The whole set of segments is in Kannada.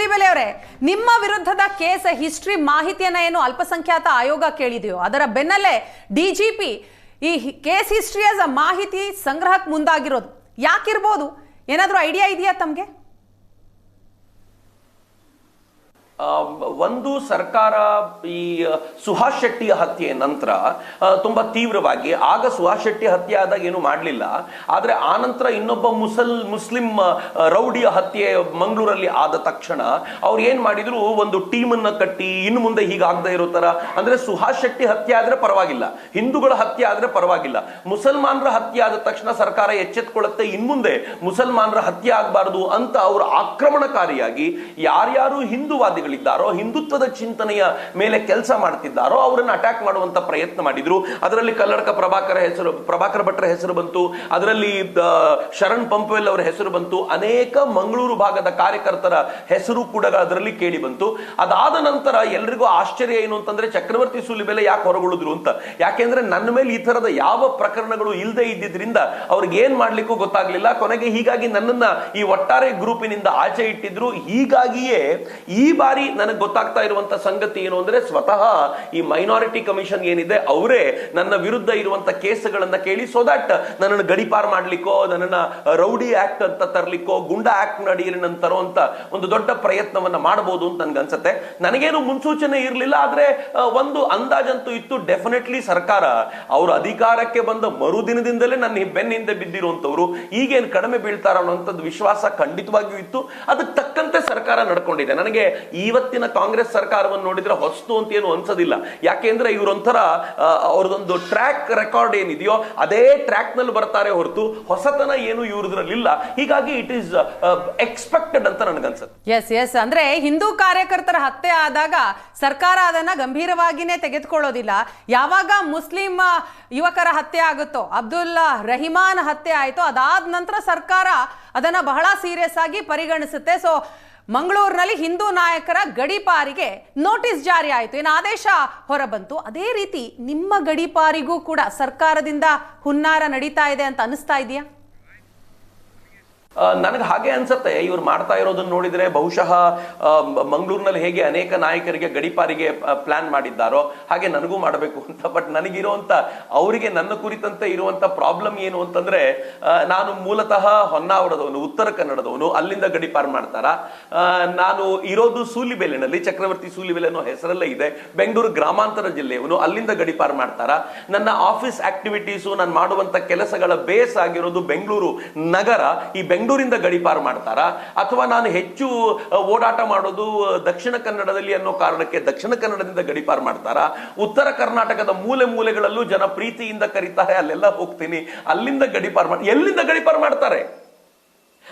ಸೂಲಿಬೆಲೆ ಅವರೇ ನಿಮ್ಮ ವಿರುದ್ಧದ ಕೇಸ್ ಹಿಸ್ಟ್ರಿ ಮಾಹಿತಿಯನ್ನ ಏನು ಅಲ್ಪಸಂಖ್ಯಾತ ಆಯೋಗ ಕೇಳಿದೆಯೋ, ಅದರ ಬೆನ್ನಲ್ಲೇ ಡಿಜಿಪಿ ಈ ಕೇಸ್ ಹಿಸ್ಟ್ರಿಯ ಮಾಹಿತಿ ಸಂಗ್ರಹಕ್ಕೆ ಮುಂದಾಗಿರೋದು. ಯಾಕಿರ್ಬೋದು? ಏನಾದರೂ ಐಡಿಯಾ ಇದೆಯಾ ತಮಗೆ ಆ, ಒಂದು ಸರ್ಕಾರ ಈ ಸುಹಾಸ್ ಶೆಟ್ಟಿಯ ಹತ್ಯೆ ನಂತರ ಆ, ತುಂಬಾ ತೀವ್ರವಾಗಿ ಆಗ ಸುಹಾಸ್ ಶೆಟ್ಟಿ ಹತ್ಯೆ ಆದಾಗ ಏನು ಮಾಡಲಿಲ್ಲ. ಆದ್ರೆ ಆನಂತರ ಇನ್ನೊಬ್ಬ ಮುಸಲ್ ಮುಸ್ಲಿಂ ರೌಡಿಯ ಹತ್ಯೆ ಮಂಗಳೂರಲ್ಲಿ ಆದ ತಕ್ಷಣ ಅವ್ರು ಏನು ಮಾಡಿದ್ರು ಒಂದು ಟೀಮ್ ಅನ್ನ ಕಟ್ಟಿ ಇನ್ನು ಮುಂದೆ ಹೀಗಾಗದೇ ಇರೋ ಥರ ಅಂದ್ರೆ ಸುಹಾಸ್ ಶೆಟ್ಟಿ ಹತ್ಯೆ ಆದ್ರೆ ಪರವಾಗಿಲ್ಲ. ಹಿಂದೂಗಳ ಹತ್ಯೆ ಆದ್ರೆ ಪರವಾಗಿಲ್ಲ. ಮುಸಲ್ಮಾನರ ಹತ್ಯೆ ಆದ ತಕ್ಷಣ ಸರ್ಕಾರ ಎಚ್ಚೆತ್ಕೊಳ್ಳುತ್ತೆ ಇನ್ಮುಂದೆ ಮುಸಲ್ಮಾನರ ಹತ್ಯೆ ಆಗಬಾರದು ಅಂತ ಅವರು ಆಕ್ರಮಣಕಾರಿಯಾಗಿ ಯಾರ್ಯಾರು ಹಿಂದೂವಾದಿಗಳಿದ್ದಾರೋ ಹಿಂದುತ್ವದ ಚಿಂತನೆಯ ಮೇಲೆ ಕೆಲಸ ಮಾಡ್ತಿದ್ದಾರೋ, ಅವರನ್ನು ಅಟ್ಯಾಕ್ ಮಾಡುವಂತ ಪ್ರಯತ್ನ ಮಾಡಿದ್ರು. ಅದರಲ್ಲಿ ಕಲ್ಲಡಕ ಪ್ರಭಾಕರ ಹೆಸರು, ಪ್ರಭಾಕರ ಭಟ್ರ ಹೆಸರು ಬಂತು. ಅದರಲ್ಲಿ ಶರಣ್ ಪಂಪವೆಲ್ ಅವರ ಹೆಸರು ಬಂತು. ಅನೇಕ ಮಂಗಳೂರು ಭಾಗದ ಕಾರ್ಯಕರ್ತರ ಹೆಸರು ಕೂಡ ಅದರಲ್ಲಿ ಕೇಳಿ ಬಂತು. ಅದಾದ ನಂತರ ಎಲ್ರಿಗೂ ಆಶ್ಚರ್ಯ ಏನು ಅಂತಂದ್ರೆ, ಚಕ್ರವರ್ತಿ ಸೂಲಿ ಮೇಲೆ ಯಾಕೆ ಹೊರಗುಳಿದ್ರು ಅಂತ. ಯಾಕೆಂದ್ರೆ ನನ್ನ ಮೇಲೆ ಈ ತರದ ಯಾವ ಪ್ರಕರಣಗಳು ಇಲ್ಲದೆ ಇದ್ದಿದ್ರಿಂದ ಅವ್ರಿಗೆ ಏನ್ ಮಾಡ್ಲಿಕ್ಕೂ ಗೊತ್ತಾಗ್ಲಿಲ್ಲ. ಕೊನೆಗೆ ಹೀಗಾಗಿ ನನ್ನನ್ನ ಈ ಒಟ್ಟಾರೆ ಗ್ರೂಪಿನಿಂದ ಆಚೆ ಇಟ್ಟಿದ್ರು. ಹೀಗಾಗಿಯೇ ಈ ಬಾರಿ ನನಗೆ ಗೊತ್ತಾಗ್ತಾ ಇರುವಂತ ಸಂಗತಿ ಏನು ಅಂದ್ರೆ ಸ್ವತಃ ಈ ಮೈನಾರಿಟಿ ಕಮಿಷನ್ ಏನಿದೆ, ಅವರೇ ನನ್ನ ವಿರುದ್ಧ ಇರುವಂತ ಕೇಸ್ಗಳನ್ನ ಕೇಳಿ ಸೊ ದಟ್ ನನ್ನನ್ನು ಗಡಿಪಾರ್ ಮಾಡ್ಲಿಕ್ಕೋ ನನ್ನ ರೌಡಿ ಆಕ್ಟ್ ಅಂತ ತರ್ಲಿಕ್ಕೋ, ಗುಂಡಾ ಆಕ್ಟ್ ನಡೀರಿ ಅಂತ ತರುವಂತ ಒಂದು ದೊಡ್ಡ ಪ್ರಯತ್ನವನ್ನ ಮಾಡಬಹುದು ಅಂತ ನನ್ಗೆ ಅನ್ಸುತ್ತೆ. ನನಗೇನು ಮುನ್ಸೂಚನೆ ಇರಲಿಲ್ಲ, ಆದ್ರೆ ಒಂದು ಅಂದಾಜಂತೂ ಇತ್ತು ಡೆಫಿನೆಟ್ಲಿ ಸರ್ಕಾರ ಅವರು ಅಧಿಕಾರಕ್ಕೆ ಬಂದ ಮರುದಿನದಿಂದಲೇ ನನ್ನ ಬೆನ್ನ ಹಿಂದೆ ಬಿದ್ದಿರುವಂತವ್ರು ಈಗೇನು ಕಡಿಮೆ ಬೀಳ್ತಾರ ಅನ್ನೋಂಥದ್ದು ವಿಶ್ವಾಸ ಖಂಡಿತವಾಗಿಯೂ ಇತ್ತು. ಅದಕ್ಕೆ ತಕ್ಕಂತೆ ಸರ್ಕಾರ ನಡ್ಕೊಂಡಿದೆ. ನನಗೆ ಇವತ್ತಿನ ಕಾಂಗ್ರೆಸ್ ಸರ್ಕಾರವನ್ನು ನೋಡಿದ್ರೆ ಹೊಸ್ತು ಅಂತ ಏನು ಅನ್ಸೋದಿಲ್ಲ. ಯಾಕೆಂದ್ರೆ ಇವರೊಂಥರ ಅವ್ರದೊಂದು ಟ್ರ್ಯಾಕ್ ರೆಕಾರ್ಡ್ ಏನಿದೆಯೋ, ಅದೇ ಟ್ರ್ಯಾಕ್ನಲ್ಲಿ ಬರ್ತಾರೆ ಹೊರತು ಹೊಸತನ ಏನು ಇವ್ರದ್ರಲ್ಲಿಲ್ಲ. ಹೀಗಾಗಿ ಇಟ್ ಈಸ್ ಎಕ್ಸ್ಪೆಕ್ಟೆಡ್ ಅಂತ ನನಗನ್ಸುತ್ತೆ. ಎಸ್ ಎಸ್ ಅಂದ್ರೆ ಹಿಂದೂ ಕಾರ್ಯಕರ್ತರ ಹತ್ಯೆ ಆದಾಗ ಸರ್ಕಾರ ಅದನ್ನ ಗಂಭೀರವಾಗಿನೇ ತೆಗೆದುಕೊಳ್ಳೋದಿಲ್ಲ. ಯಾವಾಗ ಮುಸ್ಲಿಂ ಯುವಕರ ಹತ್ಯೆ ಆಗುತ್ತೋ, ಅಬ್ದುಲ್ಲಾ ರಹಿಮಾನ್ ಹತ್ಯೆ ಆಯ್ತೋ, ಅದಾದ ನಂತರ ಸರ್ಕಾರ ಅದನ್ನ ಬಹಳ ಸೀರಿಯಸ್ ಆಗಿ ಪರಿಗಣಿಸುತ್ತೆ. ಸೊ ಮಂಗಳೂರಿನಲ್ಲಿ ಹಿಂದೂ ನಾಯಕರ ಗಡಿಪಾರಿಗೆ ನೋಟಿಸ್ ಜಾರಿ ಆಯಿತು ಏನು ಆದೇಶ ಹೊರಬಂತು. ಅದೇ ರೀತಿ ನಿಮ್ಮ ಗಡಿಪಾರಿಗೂ ಕೂಡ ಸರ್ಕಾರದಿಂದ ಹುನ್ನಾರ ನಡೀತಾ ಇದೆ ಅಂತ ಅನಿಸ್ತಾ ಇದೆಯಾ? ನನಗೆ ಹಾಗೆ ಅನ್ಸುತ್ತೆ. ಇವ್ರು ಮಾಡ್ತಾ ಇರೋದನ್ನ ನೋಡಿದ್ರೆ ಬಹುಶಃ ಮಂಗಳೂರಿನಲ್ಲಿ ಹೇಗೆ ಅನೇಕ ನಾಯಕರಿಗೆ ಗಡಿಪಾರಿಗೆ ಪ್ಲಾನ್ ಮಾಡಿದ್ದಾರೋ, ಹಾಗೆ ನನಗೂ ಮಾಡಬೇಕು ಅಂತ. ಬಟ್ ನನಗಿರುವಂತ, ಅವರಿಗೆ ನನ್ನ ಕುರಿತಂತೆ ಇರುವಂತ ಪ್ರಾಬ್ಲಮ್ ಏನು ಅಂತಂದ್ರೆ ನಾನು ಮೂಲತಃ ಹೊನ್ನಾವರದವನು, ಉತ್ತರ ಕನ್ನಡದವನು, ಅಲ್ಲಿಂದ ಗಡಿಪಾರ ಮಾಡ್ತಾರ? ನಾನು ಇರೋದು ಸೂಲಿಬೆಲೆನಲ್ಲಿ, ಚಕ್ರವರ್ತಿ ಸೂಲಿಬೆಲೆ ಅನ್ನೋ ಹೆಸರಲ್ಲೇ ಇದೆ. ಬೆಂಗಳೂರು ಗ್ರಾಮಾಂತರ ಜಿಲ್ಲೆಯವನು, ಅಲ್ಲಿಂದ ಗಡಿಪಾರ ಮಾಡ್ತಾರ? ನನ್ನ ಆಫೀಸ್ ಆಕ್ಟಿವಿಟೀಸು ನಾನು ಮಾಡುವಂತ ಕೆಲಸಗಳ ಬೇಸ್ ಆಗಿರೋದು ಬೆಂಗಳೂರು ನಗರ. ಈ ಬೆಂಗಳೂರಿಂದ ಗಡಿಪಾರು ಮಾಡ್ತಾರಾ? ಅಥವಾ ನಾನು ಹೆಚ್ಚು ಓಡಾಟ ಮಾಡೋದು ದಕ್ಷಿಣ ಕನ್ನಡದಲ್ಲಿ ಅನ್ನೋ ಕಾರಣಕ್ಕೆ ದಕ್ಷಿಣ ಕನ್ನಡದಿಂದ ಗಡಿಪಾರು ಮಾಡ್ತಾರಾ? ಉತ್ತರ ಕರ್ನಾಟಕದ ಮೂಲೆ ಮೂಲೆಗಳಲ್ಲೂ ಜನ ಪ್ರೀತಿಯಿಂದ ಕರೀತಾರೆ, ಅಲ್ಲೆಲ್ಲ ಹೋಗ್ತೀನಿ, ಅಲ್ಲಿಂದ ಗಡಿಪಾರು ಮಾಡಿ, ಎಲ್ಲಿಂದ ಗಡಿಪಾರು ಮಾಡ್ತಾರೆ?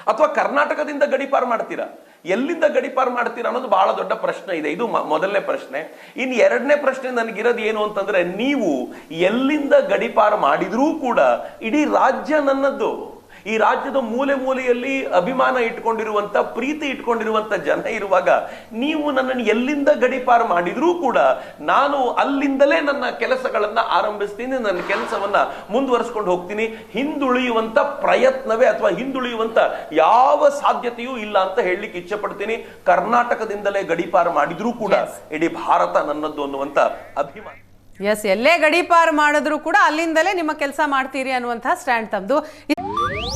ಅಥವಾ ಕರ್ನಾಟಕದಿಂದ ಗಡಿಪಾರು ಮಾಡ್ತೀರಾ? ಎಲ್ಲಿಂದ ಗಡಿಪಾರು ಮಾಡ್ತೀರಾ ಅನ್ನೋದು ಬಹಳ ದೊಡ್ಡ ಪ್ರಶ್ನೆ ಇದೆ. ಇದು ಮೊದಲನೇ ಪ್ರಶ್ನೆ. ಇನ್ನು ಎರಡನೇ ಪ್ರಶ್ನೆ ನನಗಿರೋದು ಏನು ಅಂತಂದ್ರೆ, ನೀವು ಎಲ್ಲಿಂದ ಗಡಿಪಾರು ಮಾಡಿದ್ರೂ ಕೂಡ ಇಡೀ ರಾಜ್ಯ ನನ್ನದ್ದು ಈ ರಾಜ್ಯದ ಮೂಲೆ ಮೂಲೆಯಲ್ಲಿ ಅಭಿಮಾನ ಇಟ್ಕೊಂಡಿರುವಂತ ಪ್ರೀತಿ ಇಟ್ಕೊಂಡಿರುವಂತ ಜನ ಇರುವಾಗ ನೀವು ನನ್ನನ್ನು ಎಲ್ಲಿಂದ ಗಡಿಪಾರು ಮಾಡಿದ್ರೂ ಕೂಡ ನಾನು ಅಲ್ಲಿಂದಲೇ ನನ್ನ ಕೆಲಸಗಳನ್ನ ಆರಂಭಿಸ್ತೀನಿ ನನ್ನ ಕೆಲಸವನ್ನ ಮುಂದುವರಿಸ್ಕೊಂಡು ಹೋಗ್ತೀನಿ. ಹಿಂದುಳಿಯುವಂತ ಪ್ರಯತ್ನವೇ ಅಥವಾ ಹಿಂದುಳಿಯುವಂತ ಯಾವ ಸಾಧ್ಯತೆಯೂ ಇಲ್ಲ ಅಂತ ಹೇಳಲಿಕ್ಕೆ ಇಚ್ಛೆ ಪಡ್ತೀನಿ ಕರ್ನಾಟಕದಿಂದಲೇ ಗಡಿಪಾರು ಮಾಡಿದ್ರೂ ಕೂಡ ಇಡೀ ಭಾರತ ನನ್ನದ್ದು ಅನ್ನುವಂತ ಅಭಿಮಾನ. ಎಸ್ ಎಲ್ಲೇ ಗಡೀಪಾರು ಮಾಡಿದ್ರು ಕೂಡ ಅಲ್ಲಿಂದಲೇ ನಿಮ್ಮ ಕೆಲಸ ಮಾಡ್ತೀರಿ ಅನ್ನುವಂತಹ ಸ್ಟ್ಯಾಂಡ್ ತಮ್ಮದು